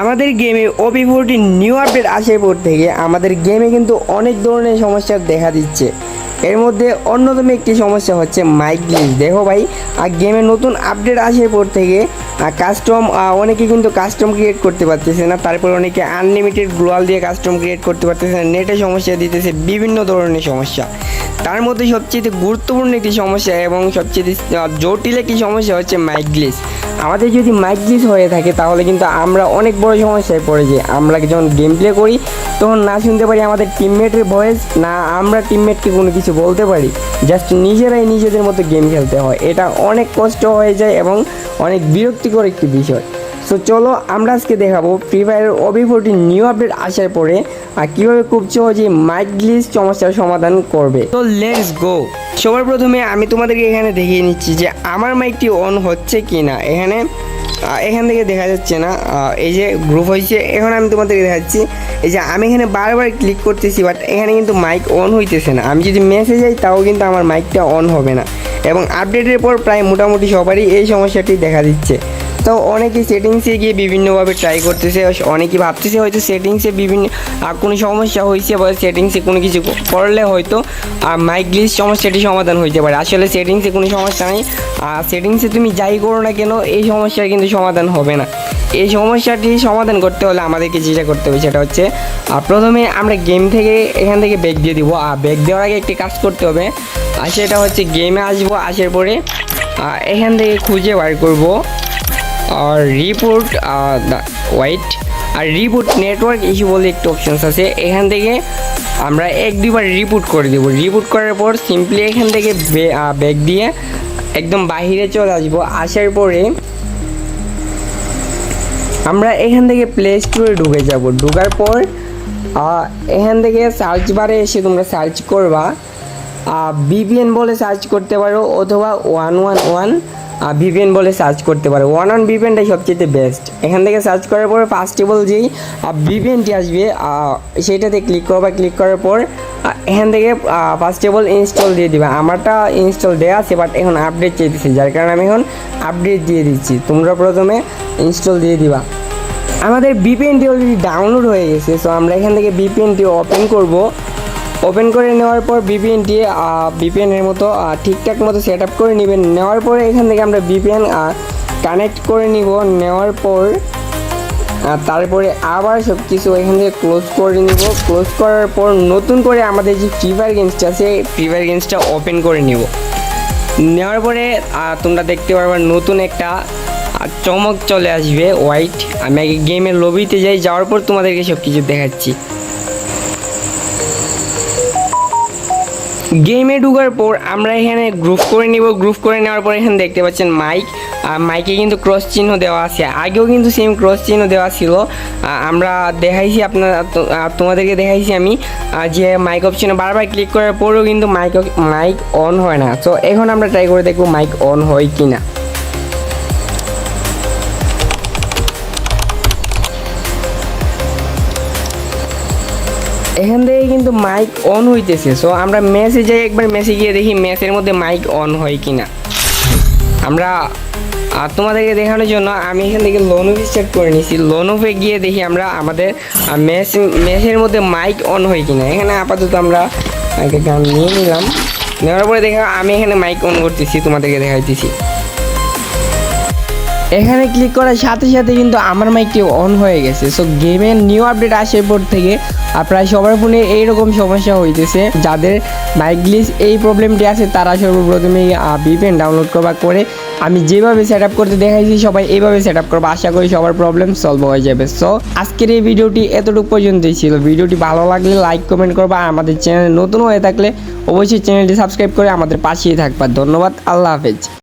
আমাদের গেমে ওপি fourteen new update আসার পর থেকে আমাদের গেমে কিন্তু অনেক ধরনের সমস্যা দেখা দিচ্ছে। এর মধ্যে অন্যতম একটি সমস্যা হচ্ছে মাইক গ্লিচ দেখো ভাই, আর গেমে নতুন আপডেট আসার পর থেকে কাস্টম অনেকে কিন্তু কাস্টম ক্রিয়েট করতে পারতেছে না, তারপর অনেকে আনলিমিটেড গ্লোয়াল দিয়ে কাস্টম ক্রিয়েট করতে পারতেছে না নেটে সমস্যা দিতেছে, বিভিন্ন ধরনের সমস্যা। তার মধ্যে সবচেয়ে গুরুত্বপূর্ণ একটি সমস্যা এবং সবচেয়ে জটিল একটি সমস্যা হচ্ছে মাইক গ্লিচ আমাদের যদি মাইক গ্লিচ হয়ে থাকে, তাহলে কিন্তু আমরা অনেক বড় সমস্যায় পড়ে যাই। আমরা যখন গেম প্লে করি, তখন না শুনতে পারি আমাদের টিমমেটের ভয়েস না আমরা টিমমেটকে কোনো কিছু বলতে পারি? জাস্ট নিজেরাই নিজেদের মতো গেম খেলতে হয়। এটা অনেক কষ্ট হয়ে যায় এবং অনেক বিরক্তিকর একটি বিষয়। সো চলো আমরা আজকে দেখাবো ফ্রি ফায়ারের ওবি ফোরটি নিউ আপডেট আসার পরে আর কীভাবে খুব সহজে মাইক গ্লিচ সমস্যার সমাধান করবে। তো লেটস গো সবার প্রথমে আমি তোমাদেরকে এখানে দেখিয়ে নিচ্ছি যে আমার মাইকটি অন হচ্ছে কি না এখানে এখান থেকে দেখা যাচ্ছে না। এই যে গ্রুপ হয়েছে, এখন আমি তোমাদেরকে দেখাচ্ছি। এই যে আমি এখানে বারবার ক্লিক করতেছি বাট এখানে কিন্তু মাইক অন হইতেছে না। আমি যদি মেসেজ যাই, তাও কিন্তু আমার মাইকটা অন হবে না। এবং আপডেটের পর প্রায় মোটামুটি সবারই এই সমস্যাটি দেখা দিচ্ছে। তো অনেকে সেটিংসে গিয়ে বিভিন্নভাবে ট্রাই করতেছে। অনেকে ভাবতেছে হয়তো সেটিংসে বিভিন্ন কোনো সমস্যা হয়েছে বা সেটিংসে কোনো কিছু করলে হয়তো মাইক গ্লিচ সমস্যাটি সমাধান হইতে পারে। আসলে সেটিংসে কোনো সমস্যা নেই। সেটিংসে তুমি যাই করো না কেন, এই সমস্যার কিন্তু সমাধান হবে না। এই সমস্যাটি সমাধান করতে হলে আমাদেরকে যেটা করতে হবে সেটা হচ্ছে প্রথমে আমরা গেম থেকে এখান থেকে ব্যাগ দিয়ে দিব। আর ব্যাগ দেওয়ার আগে একটি কাজ করতে হবে। আর সেটা হচ্ছে গেমে আসব, আসার পরে এখান থেকে খুঁজে বার করব। আর রিপোর্ট ওয়াইট আর রিপোর্ট নেটওয়ার্ক ইস্যু বলে একটি অপশনস আছে। এখান থেকে আমরা এক দুবার রিপোর্ট করে দেবো। রিপোর্ট করার পর সিম্পলি এখান থেকে ব্যাগ দিয়ে একদম বাহিরে চলে আসব। আসার পরে আমরা এখান থেকে প্লে স্টোরে ঢুকে যাব। ঢোকার পর এখান থেকে সার্চ বারে এসে তোমরা সার্চ করবা। ভিপিএন বলে সার্চ করতে পারো অথবা ওয়ান ওয়ান ওয়ান ভিপিএন বলে সার্চ করতে পারো। ওয়ান ওয়ান ভিপিএনটাই সবচেয়ে বেস্ট এখান থেকে সার্চ করার পর ফার্স্ট টেবল যেই ভিপিএনটি আসবে সেইটাতে ক্লিক করবা ক্লিক করার পর এখান থেকে ফার্স্ট টেবল ইনস্টল দিয়ে দিবা। আমারটা ইনস্টল দেওয়া আছে বাট এখন আপডেট চাইতেছি, যার কারণে আমি এখন আপডেট দিয়ে দিচ্ছি। তোমরা প্রথমে ইনস্টল দিয়ে দিবা। আমাদের বিপিএনটি অলরেডি ডাউনলোড হয়ে গেছে সো আমরা এখান থেকে বিপিএনটি ওপেন করব। ওপেন করে নেওয়ার পর বিপিএন বিপিএনটি বিপিএনের মতো ঠিকঠাক মতো সেট আপ করে নেবেন। নেওয়ার পরে এখান থেকে আমরা বিপিএন কানেক্ট করে নিব। নেওয়ার পর তারপরে আবার সব কিছু এখান থেকে ক্লোজ করে নিব। ক্লোজ করার পর নতুন করে আমাদের যে ফ্রি ফায়ার গেমসটা আছে ফ্রি ফায়ার গেমসটা ওপেন করে নিব। নেওয়ার পরে তোমরা দেখতে পারবে নতুন একটা চমক চলে আসবে হোয়াইট আমি আগে গেমের লবিতে যাই, যাওয়ার পর তোমাদেরকে সব কিছু দেখাচ্ছি। গেমে ঢুকার পর আমরা এখানে গ্রুপ করে নিব। গ্রুপ করে নেওয়ার পর এখানে দেখতে পাচ্ছেন মাইক আর মাইকে কিন্তু ক্রস চিহ্ন দেওয়া আছে। আগেও কিন্তু সেম ক্রস চিহ্ন দেওয়া ছিল। আমরা দেখাইছি আপনার তোমাদেরকে দেখাইছি আমি। যে মাইক অপশনে বারবার ক্লিক করার পরেও কিন্তু মাইক মাইক অন হয় না। তো এখন আমরা ট্রাই করে দেখব মাইক অন হয় কি না এখান থেকে কিন্তু মাইক অন হইতেছে। সো আমরা মেসে যাই, একবার মেসে গিয়ে দেখি মেসের মধ্যে মাইক অন হয় কি না আমরা, আর তোমাদেরকে দেখানোর জন্য আমি এখান থেকে লোন অফ স্টার্ট করে নিয়েছি লোন অফে গিয়ে দেখি আমরা আমাদের মেস মেসের মধ্যে মাইক অন হয় কি না এখানে আপাতত আমরা আগে গান নিয়ে নিলাম। নেওয়ার পরে দেখা, আমি এখানে মাইক অন করতেছি, তোমাদেরকে দেখাইতেছি। এখানে ক্লিক করার সাথে সাথে কিন্তু আমার মাইকটি অন হয়ে গেছে। সো গেমের নিউ আপডেট আসার পর থেকে প্রায় সবার ফোনে এইরকম সমস্যা হইতেছে। যাদের মাইক গ্লিচ এই প্রবলেমটি আছে, তারা সর্বপ্রথমে ভিপিএন ডাউনলোড করবা করে আমি যেভাবে সেট আপ করতে দেখাইছি, সবাই এইভাবে সেট আপ করব। আশা করি সবার প্রবলেম সলভ হয়ে যাবে। সো আজকের এই ভিডিওটি এতটুকু পর্যন্তই ছিল। ভিডিওটি ভালো লাগলে লাইক কমেন্ট করবা। আমাদের চ্যানেল নতুন হয়ে থাকলে অবশ্যই চ্যানেলটি সাবস্ক্রাইব করে আমাদের পাশেই থাকবা। ধন্যবাদ। আল্লাহ হাফেজ।